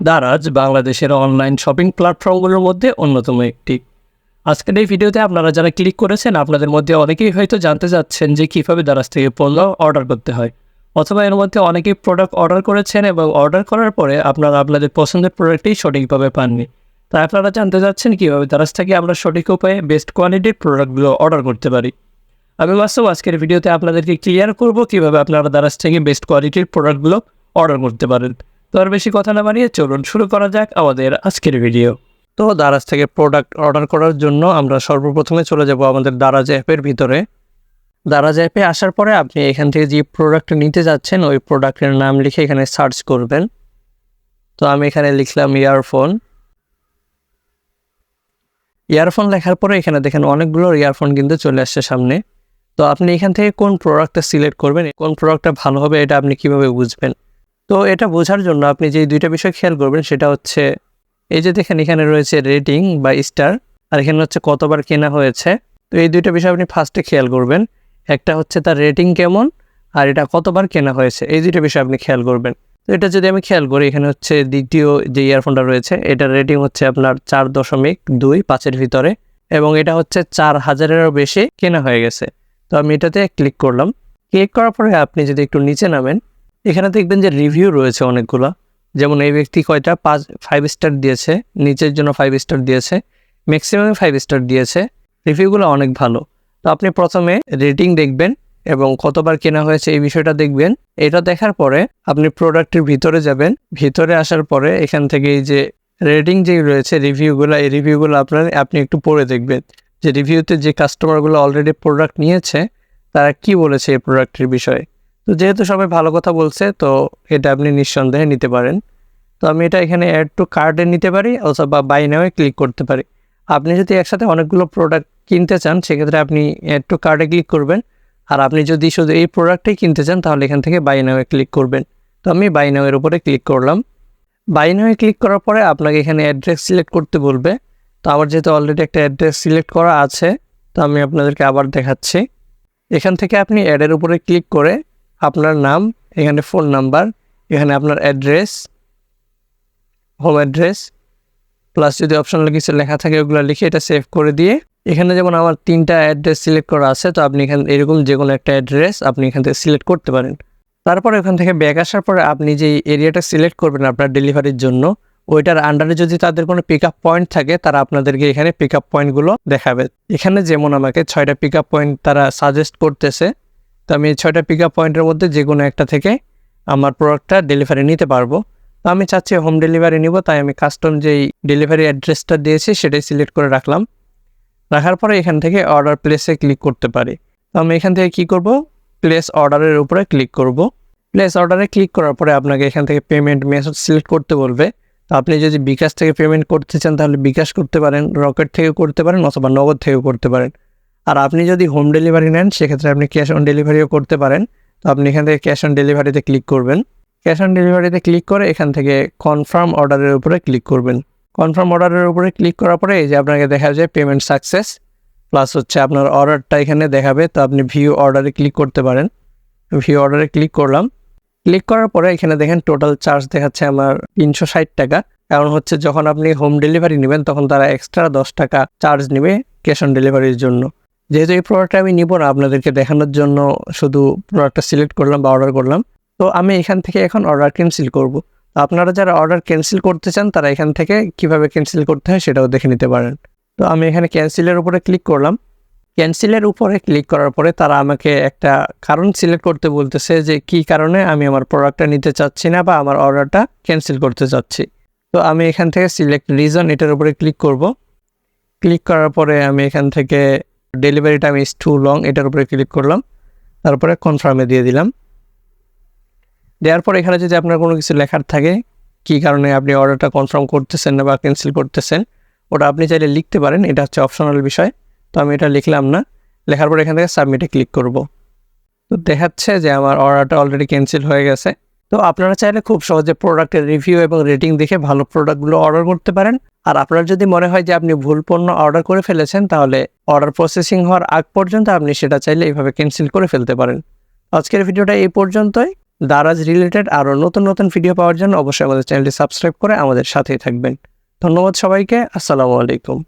দারাজ বাংলাদেশের online shopping প্ল্যাটফর্মগুলোর মধ্যে অন্যতম একটি। আজকের এই ভিডিওতে আপনারা যারা ক্লিক করেছেন, আপনাদের মধ্যে অনেকেই হয়তো জানতে চাচ্ছেন যে কীভাবে দারাজ থেকে পণ্য অর্ডার করতে হয়। অথবা এর মধ্যে অনেকেই প্রোডাক্ট অর্ডার করেছেন এবং অর্ডার করার পরে আপনারা আপনাদের পছন্দের প্রোডাক্টই সঠিকভাবে পাননি। তাই আপনারা জানতে চাচ্ছেন কীভাবে দারাজ থেকে আমরা সঠিক উপায়ে বেস্ট কোয়ালিটির প্রোডাক্টগুলো অর্ডার করতে পারি। আমি বাস্তব আজকের ভিডিওতে আপনাদেরকে ক্লিয়ার করব কীভাবে আপনারা দারাজ থেকে বেস্ট কোয়ালিটির প্রোডাক্টগুলো অর্ডার করতে পারেন। তো আর বেশি কথা না বানিয়ে চলুন শুরু করা যাক আমাদের আজকের ভিডিও তো দারাজ থেকে প্রোডাক্ট অর্ডার করার জন্য আমরা সর্বপ্রথমে চলে যাব আমাদের দারাজ অ্যাপের ভিতরে। দারাজ অ্যাপে আসার পরে আপনি এখান থেকে যে প্রোডাক্ট নিতে যাচ্ছেন, ওই প্রোডাক্টের নাম লিখে এখানে সার্চ করবেন। তো আমি এখানে লিখলাম ইয়ারফোন ইয়ারফোন লেখার পরে এখানে দেখেন অনেকগুলো ইয়ারফোন কিন্তু চলে আসছে সামনে। তো আপনি এখান থেকে কোন প্রোডাক্টটা সিলেক্ট করবেন, কোন প্রোডাক্টটা ভালো হবে, এটা আপনি কীভাবে বুঝবেন? তো এটা বোঝার জন্য আপনি যে দুইটা বিষয় খেয়াল করবেন সেটা হচ্ছে, এই যে দেখেন এখানে রয়েছে রেটিং বা স্টার আর এখানে হচ্ছে কতবার কেনা হয়েছে। তো এই দুইটা বিষয় আপনি ফার্স্টে খেয়াল করবেন। একটা হচ্ছে তার রেটিং কেমন, আর এটা কতবার কেনা হয়েছে, এই দুইটা বিষয় আপনি খেয়াল করবেন। তো এটা যদি আমি খেয়াল করি, এখানে হচ্ছে দ্বিতীয় যে ইয়ারফোনটা রয়েছে, এটার রেটিং হচ্ছে আপনার চার দশমিক দুই পাঁচের ভিতরে, এবং এটা হচ্ছে চার হাজারেরও বেশি কেনা হয়ে গেছে। তো আমি এটাতে ক্লিক করলাম। ক্লিক করার পরে আপনি যদি একটু নিচে নামেন এখানে দেখবেন যে রিভিউ রয়েছে অনেকগুলো। যেমন এই ব্যক্তি কয়টা? পাঁচ ফাইভ স্টার দিয়েছে, নিচের জন্য ফাইভ স্টার দিয়েছে ম্যাক্সিমাম ফাইভ স্টার দিয়েছে। রিভিউগুলো অনেক ভালো। তো আপনি প্রথমে রেটিং দেখবেন এবং কতবার কেনা হয়েছে এই বিষয়টা দেখবেন। এটা দেখার পরে আপনি প্রোডাক্টের ভিতরে যাবেন। ভিতরে আসার পরে এখান থেকে এই যে রেটিং যে রয়েছে রিভিউগুলো এই রিভিউগুলো আপনার আপনি একটু পড়ে দেখবেন। যে রিভিউতে যে কাস্টমারগুলো অলরেডি প্রোডাক্ট নিয়েছে, তারা কি বলেছে এই প্রোডাক্টের বিষয়ে? তো যেহেতু সবাই ভালো কথা বলছে, তো এটা আপনি নিঃসন্দেহে নিতে পারেন। তো আমি এটা এখানে অ্যাড টু কার্ডে নিতে পারি, অথবা বাই নামে ক্লিক করতে পারি। আপনি যদি একসাথে অনেকগুলো প্রোডাক্ট কিনতে চান, সেক্ষেত্রে আপনি অ্যাড টু কার্ডে ক্লিক করবেন। আর আপনি যদি শুধু এই প্রোডাক্টটাই কিনতে চান, তাহলে এখান থেকে বাই নামে ক্লিক করবেন। তো আমি বাই নামের উপরে ক্লিক করলাম। বাই নামে ক্লিক করার পরে আপনাকে এখানে অ্যাড্রেস সিলেক্ট করতে বলবে। তো আমার যেহেতু অলরেডি একটা অ্যাড্রেস সিলেক্ট করা আছে, তো আমি আপনাদেরকে আবার দেখাচ্ছি। এখান থেকে আপনি অ্যাডের উপরে ক্লিক করে আপনার নাম, এখানে ফোন নাম্বার এখানে আপনার অ্যাড্রেস হোম অ্যাড্রেস প্লাস যদি অপশনাল কিছু লেখা থাকে, ওগুলো লিখে এটা সেভ করে দিয়ে, এখানে যেমন আমার তিনটা অ্যাড্রেস সিলেক্ট করা আছে, তো আপনি এখানে, এরকম যে কোনো একটা অ্যাড্রেস আপনি এখান থেকে সিলেক্ট করতে পারেন। তারপরে ওখান থেকে ব্যাক আসার পরে আপনি যে এরিয়াটা সিলেক্ট করবেন আপনার ডেলিভারির জন্য, ওইটার আন্ডারে যদি তাদের কোনো পিক আপ পয়েন্ট থাকে, তারা আপনাদেরকে এখানে পিক আপ পয়েন্টগুলো দেখাবে। এখানে যেমন আমাকে ছয়টা পিক আপ পয়েন্ট তারা সাজেস্ট করতেছে তো আমি ছয়টা পিক আপ পয়েন্টের মধ্যে যে কোনো একটা থেকে আমার প্রোডাক্টটা ডেলিভারি নিতে পারব। তো আমি চাচ্ছি হোম ডেলিভারি নিব, তাই আমি কাস্টম যেই ডেলিভারি অ্যাড্রেসটা দিয়েছি সেটাই সিলেক্ট করে রাখলাম। রাখার পরে এখান থেকে অর্ডার প্লেসে ক্লিক করতে পারি। তো আমি এখান থেকে কি করব? প্লেস অর্ডারের উপরে ক্লিক করব। প্লেস অর্ডারে ক্লিক করার পরে আপনাকে এখান থেকে পেমেন্ট মেথড সিলেক্ট করতে বলবে। তো আপনি যদি বিকাশ থেকে পেমেন্ট করতে চান তাহলে বিকাশ করতে পারেন রকেট থেকে করতে পারেন অথবা নগদ থেকেও করতে পারেন। আর আপনি যদি হোম ডেলিভারি নেন, সেক্ষেত্রে আপনি ক্যাশ অন ডেলিভারিও করতে পারেন। তো আপনি এখান থেকে ক্যাশ অন ডেলিভারিতে ক্লিক করবেন। ক্যাশ অন ডেলিভারিতে ক্লিক করে এখান থেকে কনফার্ম অর্ডারের উপরে ক্লিক করবেন। কনফার্ম অর্ডারের উপরে ক্লিক করার পরে এই যে আপনাকে দেখা যায় পেমেন্ট সাকসেস প্লাস হচ্ছে আপনার অর্ডারটা এখানে দেখাবে, তো আপনি ভিউ অর্ডারে ক্লিক করতে পারেন। ভিউ অর্ডারে ক্লিক করলাম। ক্লিক করার পরে এখানে দেখেন টোটাল চার্জ দেখাচ্ছে আমার তিনশো ষাট টাকা। কারণ হচ্ছে যখন আপনি হোম ডেলিভারি নেবেন, তখন তারা এক্সট্রা দশ টাকা চার্জ নেবে ক্যাশ অন ডেলিভারির জন্য। যেহেতু এই প্রোডাক্টটা আমি নিব না আপনাদেরকে দেখানোর জন্য, শুধু প্রোডাক্টটা সিলেক্ট করলাম বা অর্ডার করলাম, তো আমি এখান থেকে এখন অর্ডার ক্যান্সেল করব। আপনারা যারা অর্ডার ক্যান্সেল করতে চান, তারা এখান থেকে কীভাবে ক্যান্সেল করতে হয় সেটাও দেখে নিতে পারেন। তো আমি এখানে ক্যান্সেলের উপরে ক্লিক করলাম। ক্যান্সেলের উপরে ক্লিক করার পরে তারা আমাকে একটা কারণ সিলেক্ট করতে বলতেছে যে, কি কারণে আমি আমার প্রোডাক্টটা নিতে চাচ্ছি না বা আমার অর্ডারটা ক্যান্সেল করতে চাচ্ছি। তো আমি এখান থেকে সিলেক্ট রিজন এটার উপরে ক্লিক করব। ক্লিক করার পরে আমি এখান থেকে delivery time is too long এটার উপরে ক্লিক করলাম, তারপরে কনফার্মে দিয়ে দিলাম। দেওয়ার পর এখানে যদি আপনার কোনো কিছু লেখার থাকে, কি কারণে আপনি অর্ডারটা কনফার্ম করতেছেন না বা ক্যান্সেল করতেছেন, ওটা আপনি চাইলে লিখতে পারেন, এটা হচ্ছে অপশনাল বিষয়, তো আমি এটা লিখলাম না। লেখার পর এখান থেকে সাবমিটে ক্লিক করব। তো দেখাচ্ছে যে আমার অর্ডারটা অলরেডি ক্যান্সেল হয়ে গেছে। তো আপনারা চাইলে খুব সহজে প্রোডাক্টের রিভিউ এবং রেটিং দেখে ভালো প্রোডাক্টগুলো অর্ডার করতে পারেন। আর আপনার যদি মনে হয় যে আপনি ভুল পণ্য অর্ডার করে ফেলেছেন, তাহলে অর্ডার প্রসেসিং হওয়ার আগ পর্যন্ত আপনি সেটা চাইলে এইভাবে ক্যান্সেল করে ফেলতে পারেন। আজকের ভিডিওটা এই পর্যন্তই। দারাজ রিলেটেড আরও নতুন নতুন ভিডিও পাওয়ার জন্য অবশ্যই আমাদের চ্যানেলটি সাবস্ক্রাইব করে আমাদের সাথেই থাকবেন। ধন্যবাদ সবাইকে। আসসালামু আলাইকুম।